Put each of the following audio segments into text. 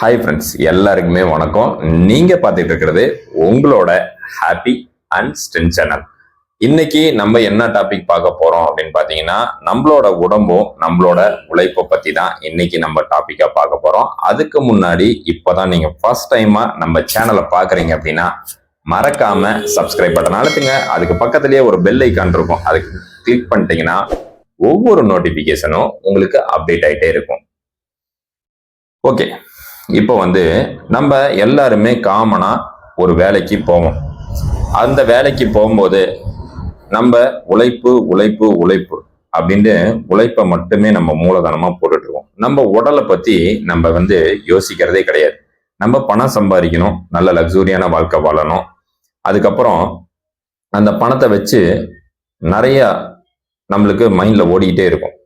Hi friends எல்லாருக்குமே வணக்கம். நீங்க பார்த்துட்டு இருக்கிறது உங்களோட ஹாப்பி அண்ட் ஸ்டென் சேனல் இன்னைக்கு நம்ம என்ன டாபிக் பார்க்க போறோம் அப்படின்னு பார்த்தீங்கன்னா நம்மளோட உடம்பும் நம்மளோட உழைப்பை பத்தி தான் இன்னைக்கு நம்ம டாபிக்கா பார்க்க போறோம். அதுக்கு முன்னாடி இப்போதான் நீங்க ஃபர்ஸ்ட் டைமா நம்ம சேனலை பார்க்குறீங்க அப்படின்னா மறக்காம சப்ஸ்கிரைப் பட்டன் அழுத்துங்க. அதுக்கு பக்கத்துலயே ஒரு பெல் ஐக்கான் இருக்கும். அதுக்கு கிளிக் பண்ணிட்டீங்கன்னா ஒவ்வொரு நோட்டிபிகேஷனும் உங்களுக்கு அப்டேட் ஆகிட்டே இருக்கும். ஓகே இப்போ வந்து நம்ம எல்லாருமே காமனாக ஒரு வேலைக்கு போவோம். அந்த வேலைக்கு போகும்போது நம்ம உழைப்பு உழைப்பு உழைப்பு அப்படின்ட்டு உழைப்பை மட்டுமே நம்ம மூலதனமாக போட்டுகிட்டுருக்கோம் நம்ம உடலை பற்றி நம்ம வந்து யோசிக்கிறதே கிடையாது. நம்ம பணம் சம்பாதிக்கணும் நல்ல லக்ஸூரியான வாழ்க்கை வாழணும். அதுக்கப்புறம் அந்த பணத்தை வச்சு நிறையா நம்மளுக்கு மைண்டில் ஓடிக்கிட்டே இருக்கும்.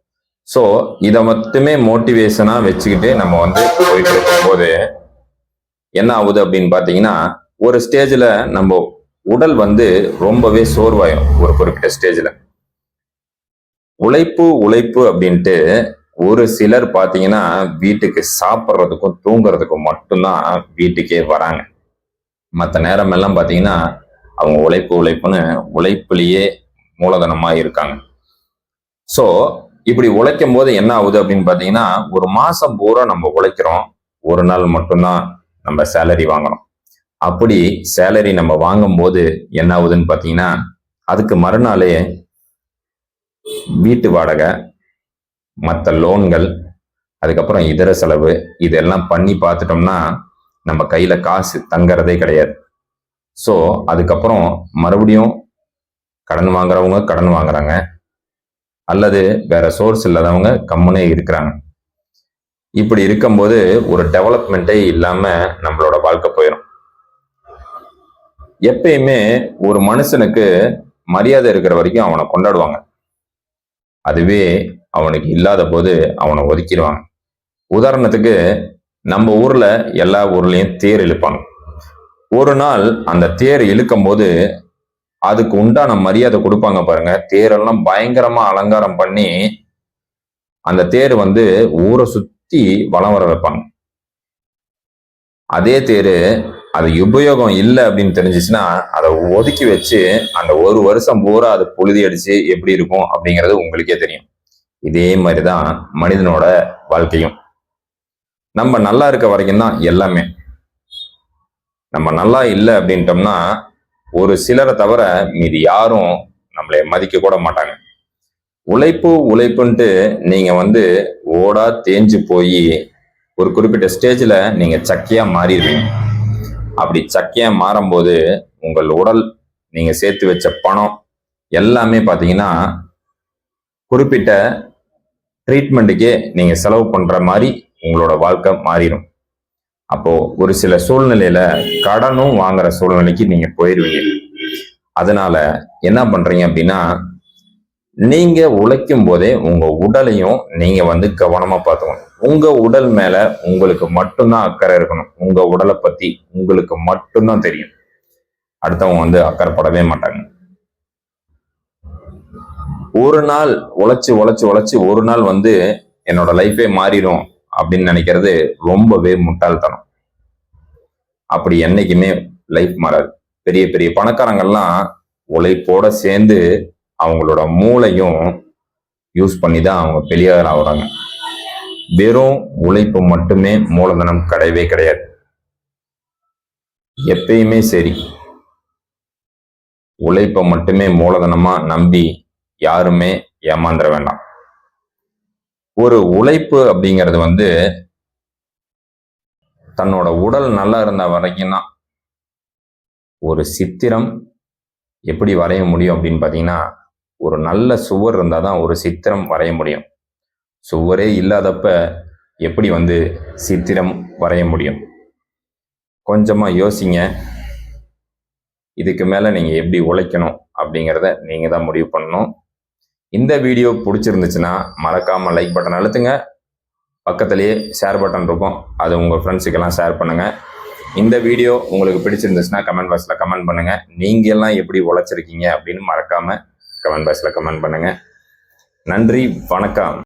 ஸோ இதை மட்டுமே மோட்டிவேஷனாக வச்சுக்கிட்டு நம்ம வந்து போயிட்டு இருக்கும்போது என்ன ஆகுது அப்படின்னு பார்த்தீங்கன்னா ஒரு ஸ்டேஜில் நம்ம உடல் வந்து ரொம்பவே சோர்வாயும் ஒரு குறிப்பிட்ட ஸ்டேஜில் உழைப்பு உழைப்பு அப்படின்ட்டு ஒரு சிலர் பார்த்தீங்கன்னா வீட்டுக்கு சாப்பிட்றதுக்கும் தூங்குறதுக்கும் மட்டும்தான் வீட்டுக்கே வராங்க. மற்ற நேரம் எல்லாம் பார்த்தீங்கன்னா அவங்க உழைப்பு உழைப்புன்னு உழைப்புலேயே மூலதனமாக இருக்காங்க. ஸோ இப்படி உழைக்கும் போது என்ன ஆகுது அப்படின்னு பார்த்தீங்கன்னா ஒரு மாசம் பூரா நம்ம உழைக்கிறோம். ஒரு நாள் மட்டும்தான் நம்ம சேலரி வாங்கணும். அப்படி சேலரி நம்ம வாங்கும் போது என்ன ஆகுதுன்னு பார்த்தீங்கன்னா அதுக்கு மறுநாளே வீட்டு வாடகை மற்ற லோன்கள் அதுக்கப்புறம் இதர செலவு இதெல்லாம் பண்ணி பார்த்துட்டோம்னா நம்ம கையில் காசு தங்கறதே கிடையாது. ஸோ அதுக்கப்புறம் மறுபடியும் கடன் வாங்குறவங்க கடன் வாங்குறாங்க. அல்லது வேற சோர்ஸ் இல்லாதவங்க கம்முனே இருக்கிறாங்க. இப்படி இருக்கும்போது ஒரு டெவலப்மெண்ட்டே இல்லாம நம்மளோட வாழ்க்கை போயிடும் எப்பயுமே ஒரு மனுஷனுக்கு மரியாதை இருக்கிற வரைக்கும் அவனை கொண்டாடுவாங்க. அதுவே அவனுக்கு இல்லாத போது அவனை ஒதுக்கிடுவாங்க. உதாரணத்துக்கு நம்ம ஊர்ல எல்லா ஊர்லயும் தேர் இழுப்பாங்க. ஒரு நாள் அந்த தேர் இழுக்கும் போது அதுக்கு உண்டான மரியாதை கொடுப்பாங்க பாருங்க. தேரெல்லாம் பயங்கரமா அலங்காரம் பண்ணி அந்த தேர் வந்து ஊரை சுத்தி வலம் வர வைப்பாங்க. அதே தேர் அது உபயோகம் இல்லை அப்படின்னு தெரிஞ்சிச்சுன்னா அதை ஒதுக்கி வச்சு அந்த ஒரு வருஷம் பூரா அது புழுதி அடிச்சு எப்படி இருக்கும் அப்படிங்கிறது உங்களுக்கே தெரியும். இதே மாதிரிதான் மனிதனோட வாழ்க்கையும். நம்ம நல்லா இருக்க வரைக்கும் தான் எல்லாமே. நம்ம நல்லா இல்லை அப்படின்ட்டோம்னா ஒரு சிலரை தவிர மீதி யாரும் நம்மளை மதிக்க கூட மாட்டாங்க. உழைப்பு உழைப்புன்ட்டு நீங்க வந்து ஓடா தேஞ்சு போய் ஒரு குறிப்பிட்ட ஸ்டேஜில் நீங்க சக்கையா மாறிடுவீங்க. அப்படி சக்கையா மாறும்போது உங்கள் உடல் நீங்க சேர்த்து வச்ச பணம் எல்லாமே பார்த்தீங்கன்னா குறிப்பிட்ட ட்ரீட்மெண்ட்டுக்கே நீங்க செலவு பண்ற மாதிரி உங்களோட வாழ்க்கை மாறிடும். அப்போ ஒரு சில சூழ்நிலையில கடனும் வாங்குற சூழ்நிலைக்கு நீங்க போயிருவீங்க. அதனால என்ன பண்றீங்க அப்படின்னா நீங்க உழைக்கும் போதே உங்க உடலையும் நீங்க வந்து கவனமா பார்த்துக்கணும். உங்க உடல் மேல உங்களுக்கு மட்டும்தான் அக்கறை இருக்கணும். உங்க உடலை பத்தி உங்களுக்கு மட்டும்தான் தெரியும். அடுத்தவங்க வந்து அக்கறைப்படவே மாட்டாங்க. ஒரு நாள் உழைச்சு உழைச்சு உழைச்சு ஒரு நாள் வந்து என்னோட லைஃபே மாறிடும். அப்படின்னு நினைக்கிறது ரொம்பவே முட்டாள்தனம். அப்படி என்னைக்குமே லைஃப் மாறாது. பெரிய பெரிய பணக்காரங்கள்லாம் உழைப்போட சேர்ந்து அவங்களோட மூளையும் யூஸ் பண்ணி தான் அவங்க பெரியவர் ஆகுறாங்க. வெறும் உழைப்பு மட்டுமே மூலதனம் கிடையவே கிடையாது. எப்பயுமே சரி. உழைப்பை மட்டுமே மூலதனமா நம்பி யாருமே ஏமாந்துட வேண்டாம். ஒரு உழைப்பு அப்படிங்கிறது வந்து தன்னோட உடல் நல்லா இருந்த வரைக்கும் தான். ஒரு சித்திரம் எப்படி வரைய முடியும் அப்படின்னு பார்த்தீங்கன்னா ஒரு நல்ல சுவர் இருந்தால் தான் ஒரு சித்திரம் வரைய முடியும். சுவரே இல்லாதப்ப எப்படி வந்து சித்திரம் வரைய முடியும்? கொஞ்சமாக யோசிங்க. இதுக்கு மேலே நீங்கள் எப்படி உழைக்கணும் அப்படிங்கிறத நீங்கள் தான் முடிவு பண்ணணும். இந்த வீடியோ பிடிச்சிருந்துச்சுன்னா மறக்காமல் லைக் பட்டன் அழுத்துங்க. பக்கத்துலேயே ஷேர் பட்டன் இருக்கும். அது உங்கள் ஃப்ரெண்ட்ஸுக்கெல்லாம் ஷேர் பண்ணுங்கள் இந்த வீடியோ உங்களுக்கு பிடிச்சிருந்துச்சுன்னா கமெண்ட் பாக்ஸில் கமெண்ட் பண்ணுங்கள் நீங்கள் எல்லாம் எப்படி உழைச்சிருக்கீங்க அப்படின்னு மறக்காமல் கமெண்ட் பாக்ஸில் கமெண்ட் பண்ணுங்கள் நன்றி வணக்கம்.